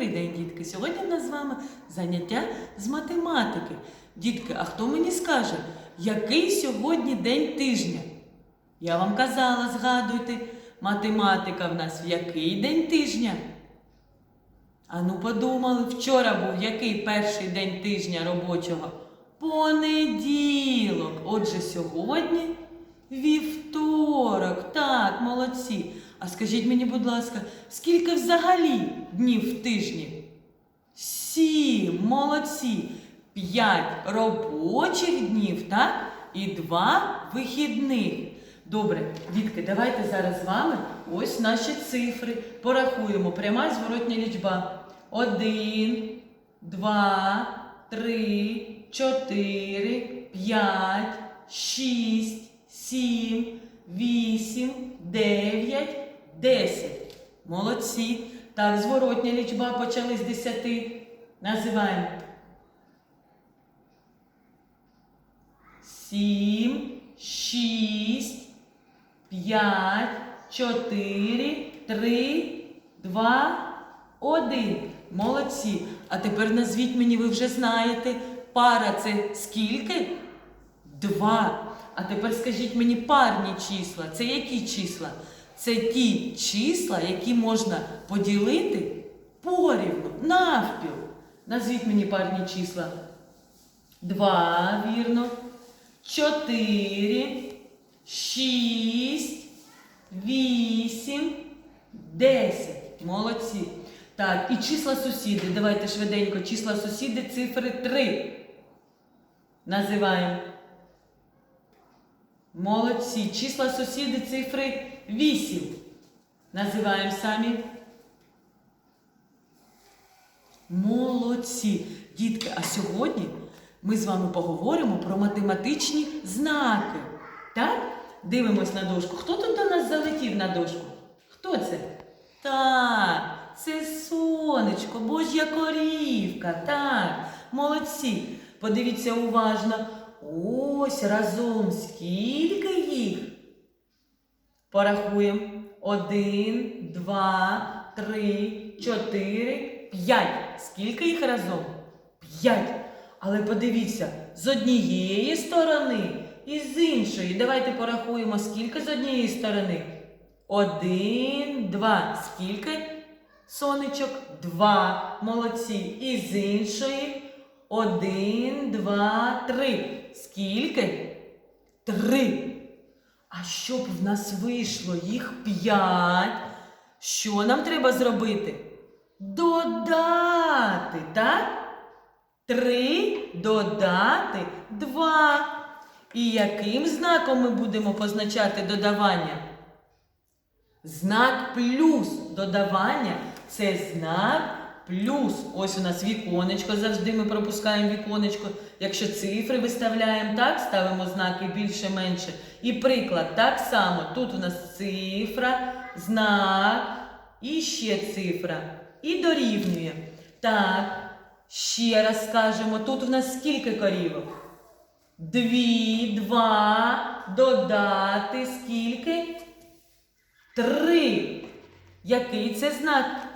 Добрий день, дітки! Сьогодні в нас з вами заняття з математики. Дітки, а хто мені скаже, який сьогодні день тижня? Я вам казала, згадуйте, математика в нас в який день тижня? Ану подумали, вчора був який перший день тижня робочого? Понеділок. Отже, сьогодні вівторок. Так, молодці. А скажіть мені, будь ласка, скільки взагалі днів в тижні? Сім, молодці. П'ять робочих днів, так? І два вихідних. Добре, дітки, давайте зараз з вами ось наші цифри. Порахуємо. Пряма і зворотня лічба. Один, два, три, чотири, п'ять, шість, сім, вісім, дев'ять, десять. Молодці. Так, зворотня лічба почали з десяти. Називаємо. Сім, шість, п'ять, чотири, три, два, один. Молодці. А тепер назвіть мені, ви вже знаєте, пара це скільки? Два. А тепер скажіть мені парні числа. Це які числа? Це ті числа, які можна поділити порівну, навпіл. Назвіть мені парні числа. Два, вірно. Чотири, шість, вісім, десять. Молодці. Так, і числа сусіди. Давайте швиденько. Числа сусіди, цифри три. Називаємо. Молодці. Числа сусіди, цифри 8. Називаємо самі. Молодці. Дітки, а сьогодні ми з вами поговоримо про математичні знаки. Так? Дивимось на дошку. Хто тут до нас залетів на дошку? Хто це? Так, це сонечко, божя корівка. Так, молодці. Подивіться уважно. Ось разом скільки їх? Порахуємо. Один, два, три, чотири, п'ять. Скільки їх разом? П'ять. Але подивіться, з однієї сторони і з іншої. Давайте порахуємо, скільки з однієї сторони. Один, два. Скільки? Сонечок? Два. Молодці. І з іншої. Один, два, три. Скільки? Три. А щоб в нас вийшло їх п'ять, що нам треба зробити? Додати, так? Три додати два. І яким знаком ми будемо позначати додавання? Знак плюс додавання це знак плюс. Ось у нас віконечко, завжди ми пропускаємо віконечко. Якщо цифри виставляємо, так, ставимо знаки більше-менше. І приклад так само. Тут у нас цифра, знак і ще цифра. І дорівнює. Так, ще раз скажемо, тут у нас скільки корівок? Дві, два, додати скільки? Три. Який це знак?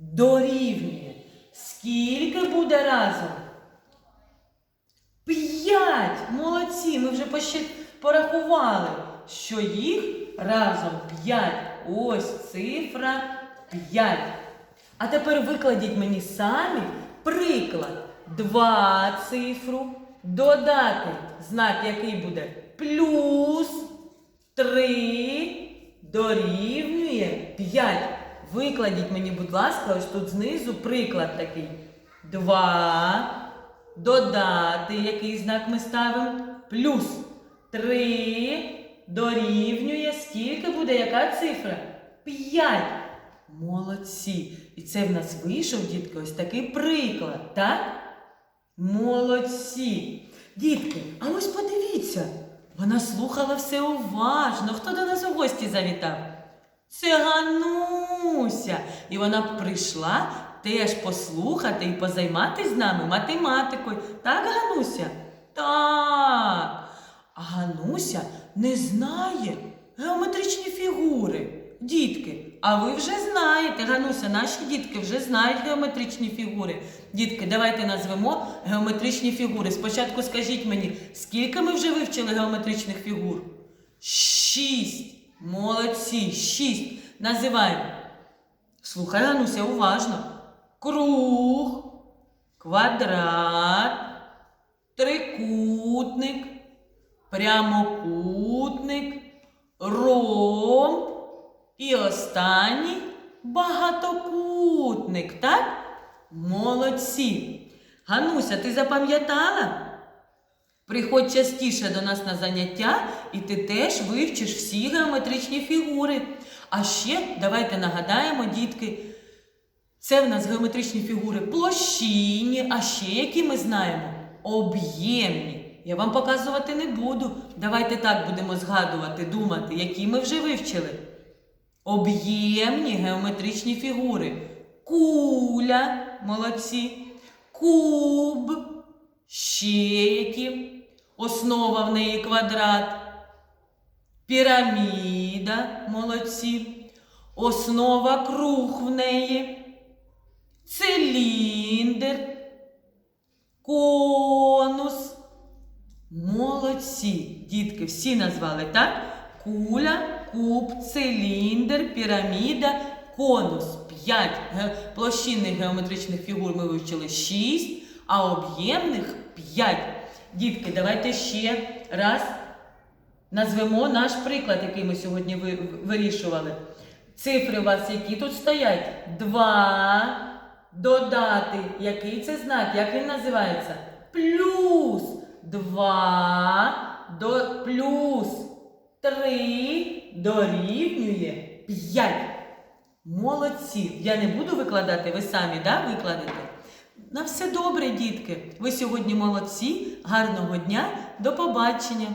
Дорівнює. Скільки буде разом? П'ять. Молодці. Ми вже порахували, що їх разом п'ять. Ось цифра п'ять. А тепер викладіть мені самі приклад. Два цифру. Додати знак, який буде плюс три дорівнює 5. Викладіть мені, будь ласка, ось тут знизу приклад такий. 2. Додати, який знак ми ставимо? Плюс 3 дорівнює. Скільки буде? Яка цифра? 5. Молодці. І це в нас вийшов, дітки, ось такий приклад, так? Молодці. Дітки, а ось подивіться. Вона слухала все уважно. Хто до нас у гості завітав? Це Гануся. І вона прийшла теж послухати і позайматися з нами математикою. Так, Гануся? Так. А Гануся не знає геометричні фігури. Дітки, А ви вже знаєте, Гануся, наші дітки вже знають геометричні фігури. Дітки, давайте назвемо геометричні фігури. Спочатку скажіть мені, скільки ми вже вивчили геометричних фігур? Шість. Молодці, шість. Називаємо. Слухай, Гануся, уважно. Круг, квадрат, трикутник, прямокутник, ромб і останній багатокутник, так? Молодці. Гануся, ти запам'ятала? Приходь частіше до нас на заняття, і ти теж вивчиш всі геометричні фігури. А ще давайте нагадаємо, дітки, це в нас геометричні фігури площинні, а ще які ми знаємо об'ємні. Я вам показувати не буду. Давайте так будемо згадувати, думати, які ми вже вивчили. Об'ємні геометричні фігури. Куля, молодці, куб, ще які. Основа в неї квадрат. Піраміда, молодці. Основа круг в неї. Циліндр. Конус. Молодці. Дітки, всі назвали, так? Куля, куб, циліндр, піраміда, конус. П'ять площинних геометричних фігур ми вивчили шість, а об'ємних п'ять. Дітки, давайте ще раз назвемо наш приклад, який ми сьогодні ви- вирішували. Цифри у вас які тут стоять? Два. Додати. Який це знак? Як він називається? Плюс. Два. До плюс. Три дорівнює п'ять. Молодці. Я не буду викладати, ви самі да, викладете. На все добре, дітки. Ви сьогодні молодці. Гарного дня. До побачення.